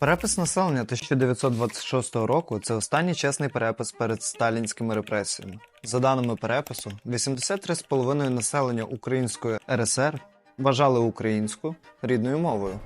Перепис населення 1926 року це останній чесний перепис перед сталінськими репресіями. За даними перепису, 83,5% населення Української РСР вважали українську рідною мовою.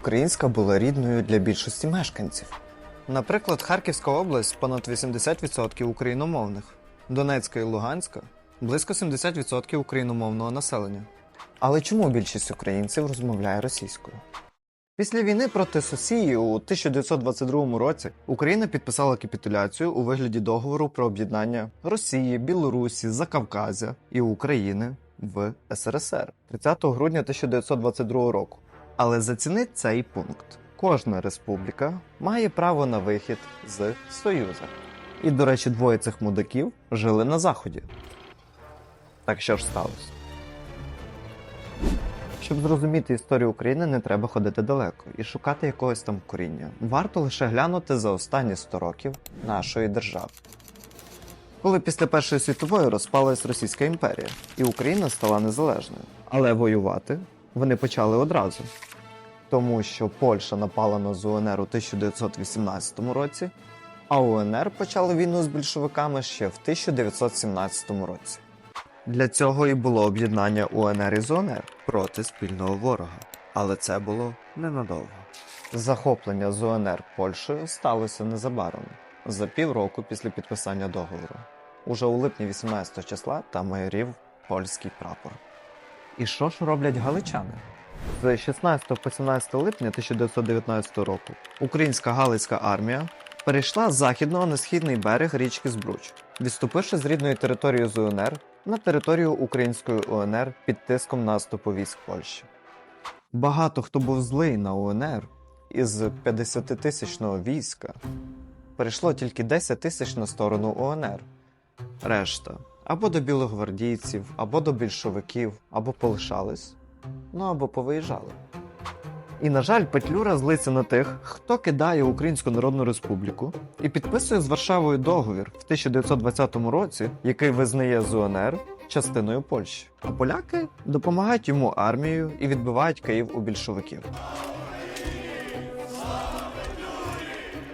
Українська була рідною для більшості мешканців. Наприклад, Харківська область понад 80% україномовних, Донецька і Луганська близько 70% україномовного населення. Але чому більшість українців розмовляє російською? Після війни проти Сосії у 1922 році Україна підписала капітуляцію у вигляді договору про об'єднання Росії, Білорусі, Закавказя і України в СРСР 30 грудня 1922 року. Але зацінить цей пункт: кожна республіка має право на вихід з Союзу. І, до речі, двоє цих мудаків жили на заході. Так що ж сталося? Щоб зрозуміти історію України, не треба ходити далеко і шукати якогось там коріння. Варто лише глянути за останні 100 років нашої держави. Коли після Першої світової розпалась Російська імперія, і Україна стала незалежною. Але воювати вони почали одразу. Тому що Польща напала на ЗУНР у 1918 році, а УНР почали війну з більшовиками ще в 1917 році. Для цього і було об'єднання УНР і ЗУНР проти спільного ворога. Але це було ненадовго. Захоплення ЗУНР Польщею сталося незабаром, за півроку після підписання договору. Уже у липні 18 числа там майорів польський прапор. І що ж роблять галичани? З 16 по 17 липня 1919 року українська Галицька армія перейшла з західного на східний берег річки Збруч, відступивши з рідної території ЗУНР на територію Української УНР під тиском наступу військ Польщі. Багато хто був злий на УНР із 50-тисячного війська перейшло тільки 10 тисяч на сторону УНР. Решта або до білогвардійців, або до більшовиків, або полишались, ну або повиїжджали. І, на жаль, Петлюра злиться на тих, хто кидає Українську Народну Республіку і підписує з Варшавою договір в 1920 році, який визнає ЗУНР частиною Польщі. А поляки допомагають йому армією і відбивають Київ у більшовиків.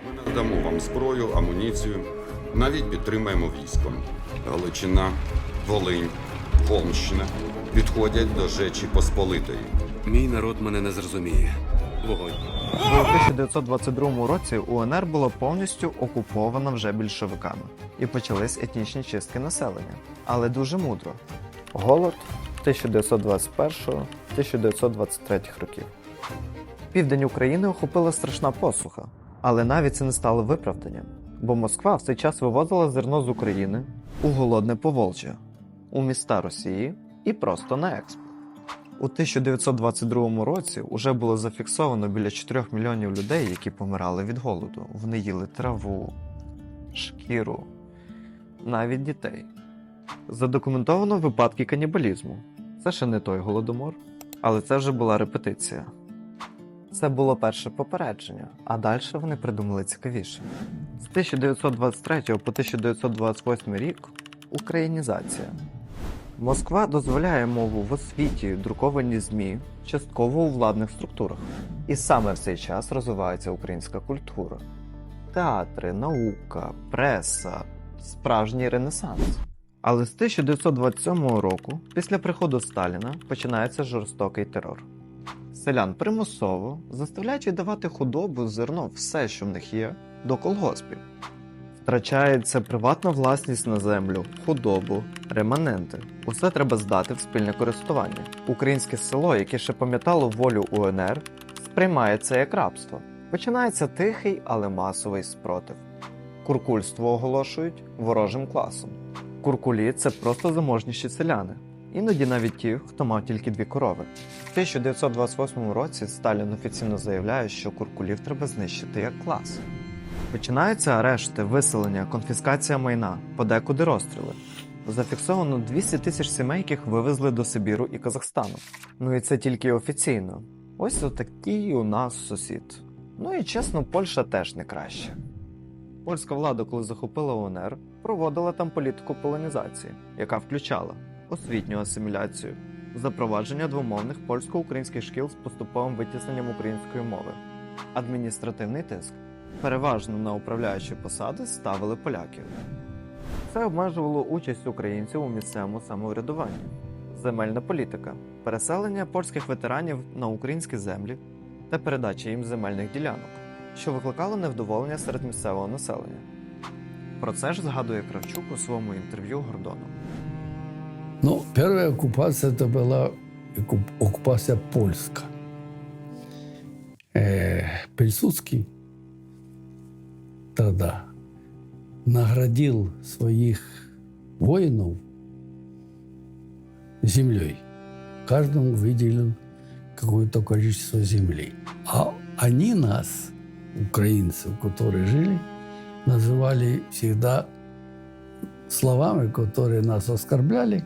Ми надамо вам зброю, амуніцію, навіть підтримаємо військом. Галичина, Волинь, Холмщина відходять до Жечі Посполитої. Мій народ мене не зрозуміє. Вогонь. У 1922 році УНР була повністю окупована вже більшовиками, і почались етнічні чистки населення, але дуже мудро. Голод 1921-1923 років. Південь України охопила страшна посуха, але навіть це не стало виправданням, бо Москва в цей час вивозила зерно з України у голодне Поволжя, у міста Росії і просто на експорт. У 1922 році вже було зафіксовано біля 4 мільйонів людей, які помирали від голоду. Вони їли траву, шкіру, навіть дітей. Задокументовано випадки канібалізму. Це ще не той голодомор, але це вже була репетиція. Це було перше попередження, а далі вони придумали цікавіше. З 1923 по 1928 рік українізація. Москва дозволяє мову в освіті, друковані ЗМІ, частково у владних структурах. І саме в цей час розвивається українська культура. Театри, наука, преса, справжній ренесанс. Але з 1927 року, після приходу Сталіна, починається жорстокий терор. Селян примусово заставляють віддавати худобу, зерно, все, що в них є, до колгоспів. Втрачається приватна власність на землю, худобу, реманенти. Усе треба здати в спільне користування. Українське село, яке ще пам'ятало волю УНР, сприймає це як рабство. Починається тихий, але масовий спротив. Куркульство оголошують ворожим класом. Куркулі це просто заможніші селяни. Іноді навіть ті, хто мав тільки дві корови. В 1928 році Сталін офіційно заявляє, що куркулів треба знищити як клас. Починаються арешти, виселення, конфіскація майна, подекуди розстріли. Зафіксовано 200 тисяч сімей, яких вивезли до Сибіру і Казахстану. Ну і це тільки офіційно. Ось отакий у нас сусід. Ну і чесно, Польща теж не краще. Польська влада, коли захопила УНР, проводила там політику полонізації, яка включала освітню асиміляцію, запровадження двомовних польсько-українських шкіл з поступовим витісненням української мови, Адміністративний тиск. Переважно на управляючі посади ставили поляків. Це обмежувало участь українців у місцевому самоврядуванні, земельна політика, переселення польських ветеранів на українські землі та передача їм земельних ділянок, що викликало невдоволення серед місцевого населення. Про це ж згадує Кравчук у своєму інтерв'ю Гордону. Ну, первая оккупация это была оку- оккупация польская. Тогда наградил своих воинов землей. Каждому выделил какое-то количество земли. А они нас, украинцев, которые жили, называли всегда словами, которые нас оскорбляли,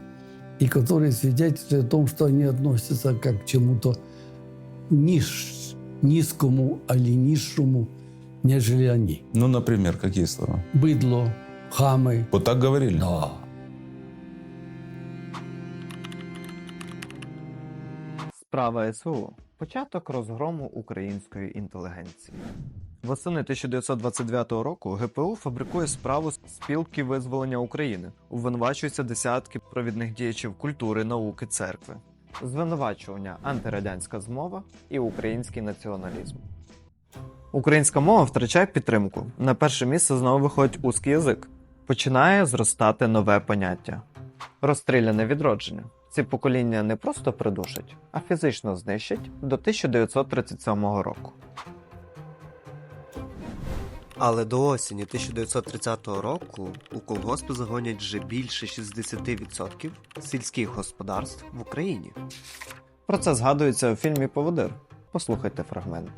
и которые свидетельствуют о том, что они относятся как к чему-то ниш, низкому или низшему, нежели они. Ну, например, какие слова? Быдло, хамы. Вот так говорили? Да. Справа СВО. Початок розгрому української інтелігенції. Восени 1929 року ГПУ фабрикує справу спілки визволення України. Обвинувачуються десятки провідних діячів культури, науки, церкви. Звинувачування антирадянська змова і український націоналізм. Українська мова втрачає підтримку. На перше місце знову виходить узкий язик. Починає зростати нове поняття розстріляне відродження. Ці покоління не просто придушать, а фізично знищать до 1937 року. Але до осені 1930 року у колгоспи загонять вже більше 60% сільських господарств в Україні. Про це згадується у фільмі Поводир. Послухайте фрагмент.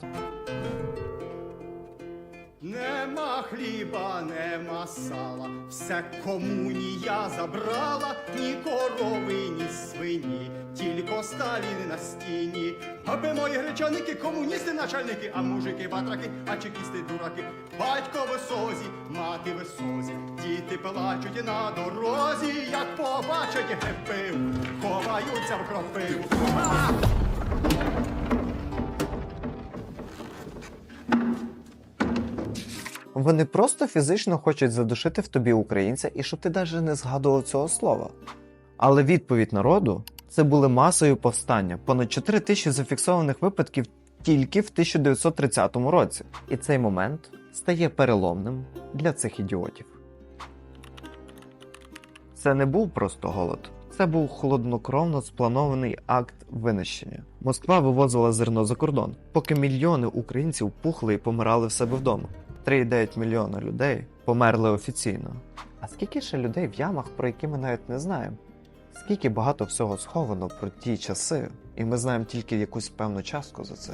Нема хліба, нема сала, вся комунія забрала, ні корови, ні свині, тільки Сталін на стіні. Аби мої гречаники, комуністи, начальники, а мужики батраки, а чекісти дураки. Батько в созі, мати в созі, діти плачуть на дорозі, як побачать гепив, ховаються в кропиву. Вони просто фізично хочуть задушити в тобі українця і щоб ти навіть не згадував цього слова. Але відповідь народу це були масові повстання, понад 4 тисячі зафіксованих випадків тільки в 1930 році. І цей момент стає переломним для цих ідіотів. Це не був просто голод. Це був холоднокровно спланований акт винищення. Москва вивозила зерно за кордон, поки мільйони українців пухли і помирали в себе вдома. 3,9 мільйона людей померли офіційно. А скільки ще людей в ямах, про які ми навіть не знаємо? Скільки багато всього сховано про ті часи, і ми знаємо тільки якусь певну частку за це.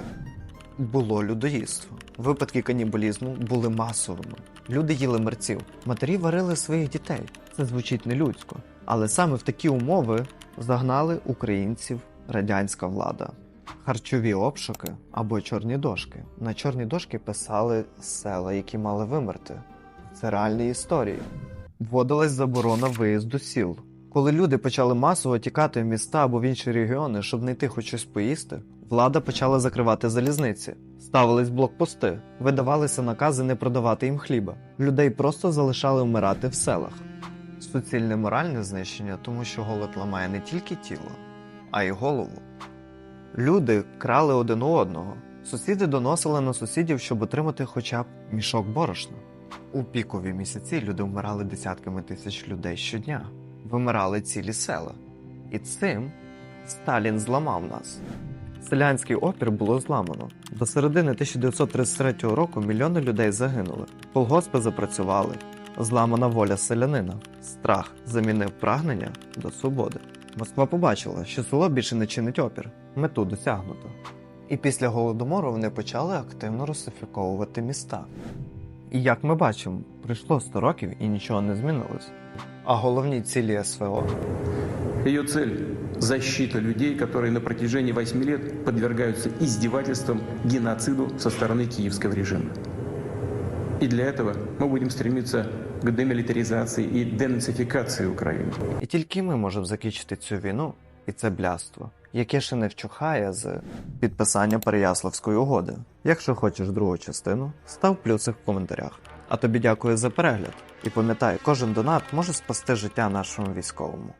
Було людоїдство. Випадки канібалізму були масовими. Люди їли мерців, матері варили своїх дітей. Це звучить нелюдсько. Але саме в такі умови загнали українців радянська влада. Харчові обшуки або чорні дошки. На чорні дошки писали села, які мали вимерти. Це реальні історії. Вводилась заборона виїзду сіл. Коли люди почали масово тікати в міста або в інші регіони, щоб знайти хоч щось поїсти, влада почала закривати залізниці, ставились блокпости, видавалися накази не продавати їм хліба. Людей просто залишали вмирати в селах. Суцільне моральне знищення, тому що голод ламає не тільки тіло, а й голову. Люди крали один у одного. Сусіди доносили на сусідів, щоб отримати хоча б мішок борошна. У пікові місяці люди вмирали десятками тисяч людей щодня, вимирали цілі села. І цим Сталін зламав нас. Селянський опір було зламано. До середини 1933 року мільйони людей загинули, колгоспи запрацювали, зламана воля селянина, страх замінив прагнення до свободи. Москва побачила, що село більше не чинить опір, мету досягнуто. І після голодомору вони почали активно русифіковувати міста. І як ми бачимо, пройшло 100 років і нічого не змінилось. А головні цілі СВО Ее цель – защита людей, которые на протяжении 8 лет подвергаются издевательствам, геноциду со стороны киевского режима. И для этого мы будем стремиться к демилитаризации и денацификации Украины. І тільки ми можемо закінчити цю війну і це бляство, яке ще не вчухає з підписання Переяславської угоди. Якщо хочеш другу частину, став плюсик в коментарях. А тобі дякую за перегляд. І пам'ятай, кожен донат може спасти життя нашому військовому.